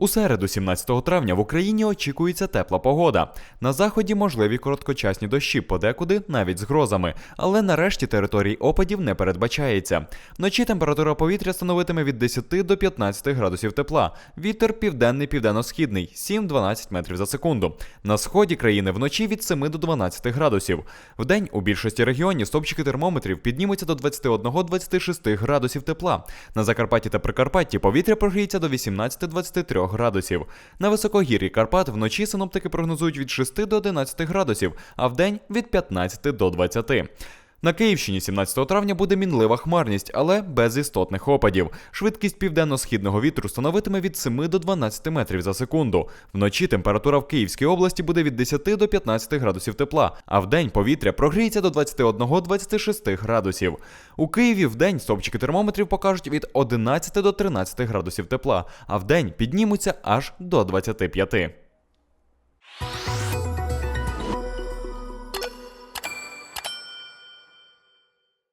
У середу, 17 травня, в Україні очікується тепла погода. На заході можливі короткочасні дощі, подекуди навіть з грозами, але нарешті територій опадів не передбачається. Вночі температура повітря становитиме від 10 до 15 градусів тепла. Вітер південний південно-східний 7-12 метрів за секунду. На сході країни вночі від 7 до 12 градусів. Вдень у більшості регіонів стопчики термометрів піднімуться до 21-26 градусів тепла. На Закарпатті та Прикарпатті повітря прогріється до 18-23 градусів. На високогір'ї Карпат вночі синоптики прогнозують від 6 до 11 градусів, а в день від 15 до 20. На Київщині 17 травня буде мінлива хмарність, але без істотних опадів. Швидкість південно-східного вітру становитиме від 7 до 12 метрів за секунду. Вночі температура в Київській області буде від 10 до 15 градусів тепла, а вдень повітря прогріється до 21-26 градусів. У Києві вдень стовпчики термометрів покажуть від 11 до 13 градусів тепла, а вдень піднімуться аж до 25.